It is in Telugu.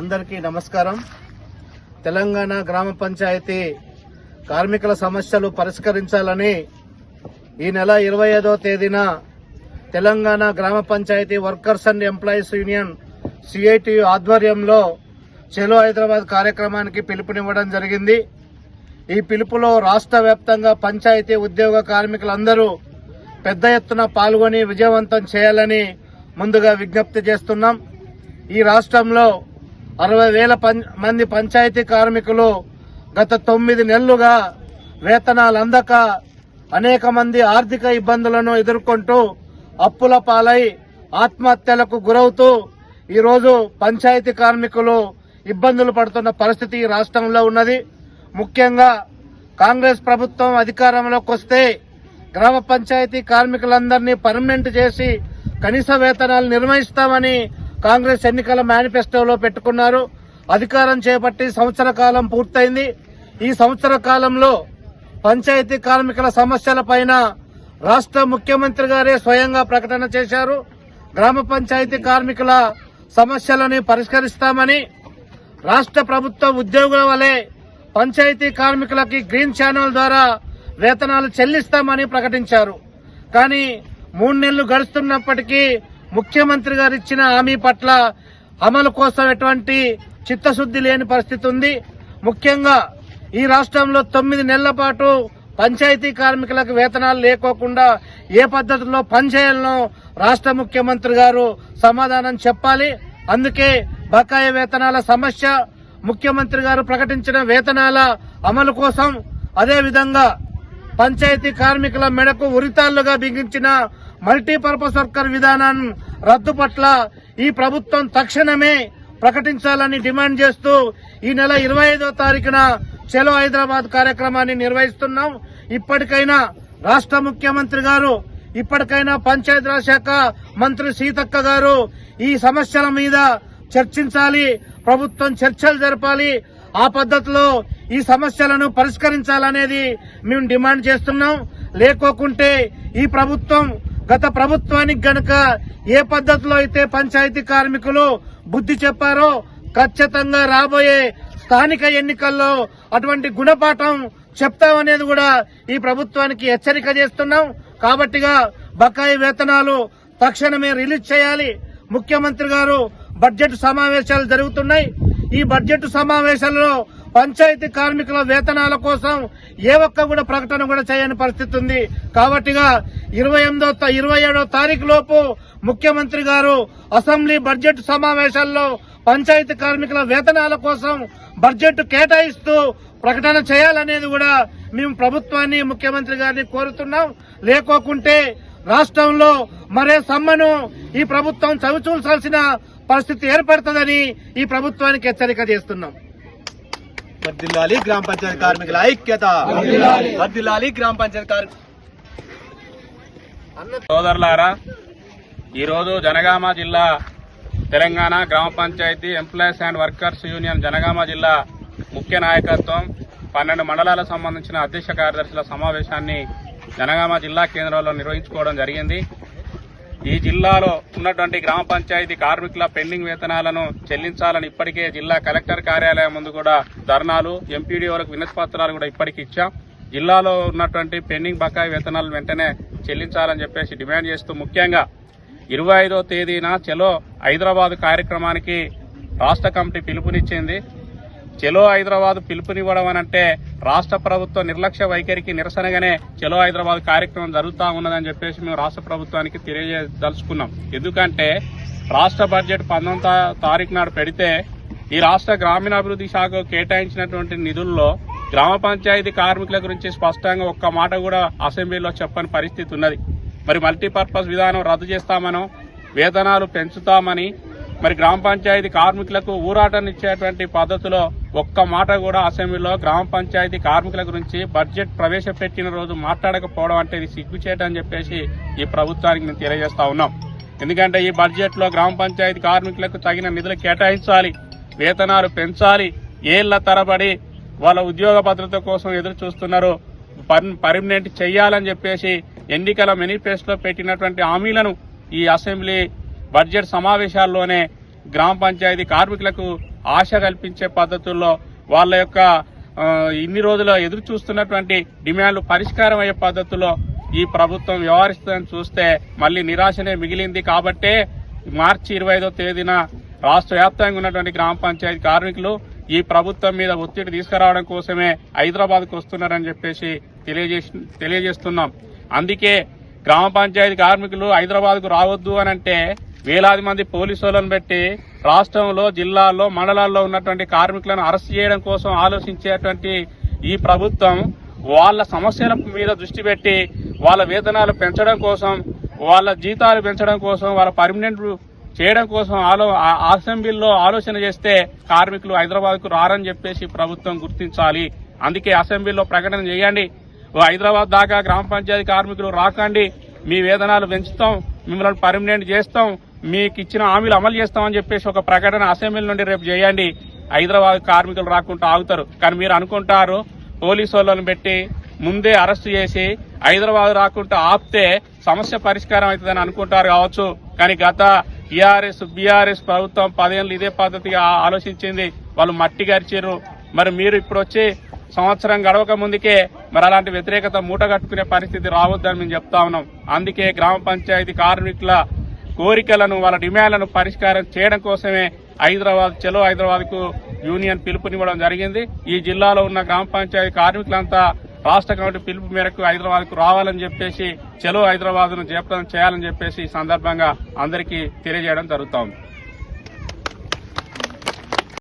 అందరికీ నమస్కారం. తెలంగాణ గ్రామ పంచాయతీ కార్మికుల సమస్యలు పరిష్కరించాలని ఈ నెల ఇరవై ఐదో తేదీన తెలంగాణ గ్రామ panchayat workers and employees union CIT ఆధ్వర్యంలో చెలో హైదరాబాద్ కార్యక్రమానికి పిలుపునివ్వడం జరిగింది. ఈ పిలుపులో రాష్ట్ర వ్యాప్తంగా పంచాయతీ ఉద్యోగ కార్మికులందరూ పెద్ద ఎత్తున పాల్గొని విజయవంతం చేయాలని ముందుగా విజ్ఞప్తి చేస్తున్నాం. ఈ రాష్ట్రంలో అరవై వేల పం- మంది పంచాయతీ కార్మికులు గత తొమ్మిది నెలలుగా వేతనాలు అందక అనేక మంది ఆర్థిక ఇబ్బందులను ఎదుర్కొంటూ అప్పుల పాలై ఆత్మహత్యలకు గురవుతూ ఈరోజు పంచాయతీ కార్మికులు ఇబ్బందులు పడుతున్న పరిస్థితి ఈ రాష్ట్రంలో ఉన్నది. ముఖ్యంగా కాంగ్రెస్ ప్రభుత్వం అధికారంలోకి వస్తే గ్రామ పంచాయతీ కార్మికులందరినీ పర్మనెంట్ చేసి కనీస వేతనాలు నిర్వహిస్తామని కాంగ్రెస్ ఎన్నికల మేనిఫెస్టోలో పెట్టుకున్నారు. అధికారం చేపట్టి సంవత్సర కాలం పూర్తయింది. ఈ సంవత్సర కాలంలో పంచాయతీ కార్మికుల సమస్యల పైన రాష్ట్ర ముఖ్యమంత్రి గారే స్వయంగా ప్రకటన చేశారు. గ్రామ పంచాయతీ కార్మికుల సమస్యలని పరిష్కరిస్తామని రాష్ట్ర ప్రభుత్వ ఉద్యోగుల వలె పంచాయతీ కార్మికులకి గ్రీన్ ఛానల్ ద్వారా వేతనాలు చెల్లిస్తామని ప్రకటించారు. కానీ మూడు నెలలు గడుస్తున్నప్పటికీ ముఖ్యమంత్రి గారు ఇచ్చిన హామీ పట్ల అమలు కోసం ఎటువంటి చిత్తశుద్ది లేని పరిస్థితి ఉంది. ముఖ్యంగా ఈ రాష్ట్రంలో తొమ్మిది నెలల పాటు పంచాయతీ కార్మికులకు వేతనాలు లేకోకుండా ఏ పద్ధతిలో పనిచేయాలనో రాష్ట్ర ముఖ్యమంత్రి గారు సమాధానం చెప్పాలి. అందుకే బకాయి వేతనాల సమస్య ముఖ్యమంత్రి గారు ప్రకటించిన వేతనాల అమలు కోసం అదేవిధంగా పంచాయతీ కార్మికుల మెడకు ఉరితాళ్ళుగా బిగించిన మల్టీపర్పస్ వర్కర్ విధానం రద్దు పట్ల ఈ ప్రభుత్వం తక్షణమే ప్రకటించాలని డిమాండ్ చేస్తూ ఈ నెల ఇరవై ఐదో తారీఖున చెలో హైదరాబాద్ కార్యక్రమాన్ని నిర్వహిస్తున్నాం. ఇప్పటికైనా రాష్ట్ర ముఖ్యమంత్రి గారు ఇప్పటికైనా పంచాయతీరాజ్ శాఖ మంత్రి సీతక్క గారు ఈ సమస్యల మీద చర్చించాలి ప్రభుత్వం చర్చలు జరపాలి ఆ పద్ధతిలో ఈ సమస్యలను పరిష్కరించాలనేది మేము డిమాండ్ చేస్తున్నాం. లేకోకుంటే ఈ ప్రభుత్వం గత ప్రభుత్వానికి గనక ఏ పద్ధతిలో అయితే పంచాయతీ కార్మికులు బుద్ధి చెప్పారో ఖచ్చితంగా రాబోయే స్థానిక ఎన్నికల్లో అటువంటి గుణపాఠం చెప్తామనేది కూడా ఈ ప్రభుత్వానికి హెచ్చరిక చేస్తున్నాం. కాబట్టిగా బకాయి వేతనాలు తక్షణమే రిలీజ్ చేయాలి. ముఖ్యమంత్రి గారు బడ్జెట్ సమావేశాలు జరుగుతున్నాయి. ఈ బడ్జెట్ సమావేశంలో పంచాయతీ కార్మికుల వేతనాల కోసం ఏ ఒక్క కూడా ప్రకటన కూడా చేయని పరిస్థితి ఉంది. కాబట్టిగా ఇరవై ఎనిమిదో ఇరవై ఏడో తారీఖు లోపు ముఖ్యమంత్రి గారు అసెంబ్లీ బడ్జెట్ సమావేశాల్లో పంచాయతీ కార్మికుల వేతనాల కోసం బడ్జెట్ కేటాయిస్తూ ప్రకటన చేయాలనేది కూడా మేము ప్రభుత్వాన్ని ముఖ్యమంత్రి గారిని కోరుతున్నాం. లేకోకుంటే రాష్ట్రంలో మరే సమ్మను ఈ ప్రభుత్వం చవిచూల్సాల్సిన పరిస్థితి ఏర్పడుతుందని ఈ ప్రభుత్వానికి హెచ్చరిక చేస్తున్నాం. వర్దిల్లాలి గ్రామ పంచాయతీ కార్మికుల ఐక్యత. వర్దిల్లాలి. గ్రామ పంచాయతీ కార్మికుల సోదరులారా ఈరోజు జనగామ జిల్లా తెలంగాణ గ్రామ panchayat employees and workers union Jangaon జిల్లా ముఖ్య నాయకత్వం పన్నెండు మండలాలకు సంబంధించిన అధ్యక్ష కార్యదర్శుల సమావేశాన్ని జనగామ జిల్లా కేంద్రంలో నిర్వహించుకోవడం జరిగింది. ఈ జిల్లాలో ఉన్నటువంటి గ్రామ పంచాయతీ కార్మికుల పెండింగ్ వేతనాలను చెల్లించాలని ఇప్పటికే జిల్లా కలెక్టర్ కార్యాలయం ముందు కూడా ధర్నాలు ఎంపీడీఓలకు వినతి పత్రాలు కూడా ఇప్పటికి ఇచ్చాం. జిల్లాలో ఉన్నటువంటి పెండింగ్ బకాయి వేతనాలు వెంటనే చెల్లించాలని చెప్పేసి డిమాండ్ చేస్తూ ముఖ్యంగా ఇరవై తేదీన చలో హైదరాబాద్ కార్యక్రమానికి రాష్ట్ర కమిటీ పిలుపునిచ్చింది. చెలో హైదరాబాద్ పిలుపునివ్వడం అని అంటే రాష్ట్ర ప్రభుత్వ నిర్లక్ష్య వైఖరికి నిరసనగానే చెలో హైదరాబాద్ కార్యక్రమం జరుగుతా ఉన్నదని చెప్పేసి మేము రాష్ట్ర ప్రభుత్వానికి తెలియజేదలుచుకున్నాం ఎందుకంటే రాష్ట్ర బడ్జెట్ పంతొమ్మిదో తారీఖు నాడు పెడితే ఈ రాష్ట్ర గ్రామీణాభివృద్ధి శాఖ కేటాయించినటువంటి నిధుల్లో గ్రామ పంచాయతీ కార్మికుల గురించి స్పష్టంగా ఒక్క మాట కూడా అసెంబ్లీలో చెప్పని పరిస్థితి ఉన్నది. మరి మల్టీపర్పస్ విధానం రద్దు చేస్తామనో వేతనాలు పెంచుతామని మరి గ్రామ పంచాయతీ కార్మికులకు ఊరాటనిచ్చేటువంటి పద్ధతిలో ఒక్క మాట కూడా అసెంబ్లీలో గ్రామ పంచాయతీ కార్మికుల గురించి బడ్జెట్ ప్రవేశపెట్టిన రోజు మాట్లాడకపోవడం అంటే ఇది సిగ్గుచేటని చెప్పేసి ఈ ప్రభుత్వానికి మేము తెలియజేస్తా ఉన్నాం. ఎందుకంటే ఈ బడ్జెట్లో గ్రామ పంచాయతీ కార్మికులకు తగిన నిధులు కేటాయించాలి వేతనాలు పెంచాలి ఏళ్ళ తరబడి వాళ్ళ ఉద్యోగ భద్రత కోసం ఎదురు చూస్తున్నారు. పర్- పర్మనెంట్ చేయాలని చెప్పేసి ఎన్నికల మేనిఫెస్టోలో పెట్టినటువంటి హామీలను ఈ అసెంబ్లీ బడ్జెట్ సమావేశాల్లోనే గ్రామ పంచాయతీ కార్మికులకు ఆశ కల్పించే పద్ధతుల్లో వాళ్ళ యొక్క ఇన్ని రోజులు ఎదురు చూస్తున్నటువంటి డిమాండ్లు పరిష్కారం అయ్యే పద్ధతిలో ఈ ప్రభుత్వం వ్యవహరిస్తుందని చూస్తే మళ్ళీ నిరాశనే మిగిలింది. కాబట్టే మార్చి ఇరవై తేదీన రాష్ట్ర వ్యాప్తంగా ఉన్నటువంటి గ్రామ పంచాయతీ కార్మికులు ఈ ప్రభుత్వం మీద ఒత్తిడి తీసుకురావడం కోసమే హైదరాబాద్కు వస్తున్నారని చెప్పేసి తెలియజేసి తెలియజేస్తున్నాం. అందుకే గ్రామ పంచాయతీ కార్మికులు హైదరాబాద్కు రావద్దు అని అంటే వేలాది మంది పోలీసులను పెట్టి రాష్ట్రంలో జిల్లాల్లో మండలాల్లో ఉన్నటువంటి కార్మికులను అరెస్ట్ చేయడం కోసం ఆలోచించేటువంటి ఈ ప్రభుత్వం వాళ్ళ సమస్యల మీద దృష్టి పెట్టి వాళ్ళ వేతనాలు పెంచడం కోసం వాళ్ళ జీతాలు పెంచడం కోసం వాళ్ళ పర్మనెంట్ చేయడం కోసం ఆలో ఆ- అసెంబ్లీలో ఆలోచన చేస్తే కార్మికులు హైదరాబాద్కు రారని చెప్పేసి ప్రభుత్వం గుర్తించాలి. అందుకే అసెంబ్లీలో ప్రకటన చేయండి. హైదరాబాద్ దాకా గ్రామ పంచాయతీ కార్మికులు రాకండి. మీ వేతనాలు పెంచుతాం. మిమ్మల్ని పర్మనెంట్ చేస్తాం. మీకు ఇచ్చిన హామీలు అమలు చేస్తామని చెప్పేసి ఒక ప్రకటన అసెంబ్లీ నుండి రేపు చేయండి. హైదరాబాద్ కార్మికులు రాకుండా ఆగుతారు. కానీ మీరు అనుకుంటారు పోలీసు వాళ్ళని పెట్టి ముందే అరెస్ట్ చేసి హైదరాబాద్ రాకుండా ఆపితే సమస్య పరిష్కారం అవుతుందని అనుకుంటారు కావచ్చు. కానీ గత టీఆర్ఎస్ బీఆర్ఎస్ ప్రభుత్వం పదేళ్ళు ఇదే పద్ధతిగా ఆలోచించింది. వాళ్ళు మట్టి గరిచారు మరి మీరు ఇప్పుడు వచ్చి సంవత్సరం గడవక ముందుకే మరి అలాంటి వ్యతిరేకత మూట కట్టుకునే పరిస్థితి రావద్దని మేము చెప్తా ఉన్నాం. అందుకే గ్రామ పంచాయతీ కార్మికుల కోరికలను వాళ్ళ డిమాండ్లను పరిష్కారం చేయడం కోసమే హైదరాబాద్ చలో హైదరాబాద్కు యూనియన్ పిలుపునివ్వడం జరిగింది. ఈ జిల్లాలో ఉన్న గ్రామ పంచాయతీ కార్మికులంతా రాష్ట్ర కమిటీ పిలుపు మేరకు హైదరాబాద్కు రావాలని చెప్పేసి చలో హైదరాబాద్ను జయప్రదం చేయాలని చెప్పేసి ఈ సందర్భంగా అందరికీ తెలియజేయడం జరుగుతోంది.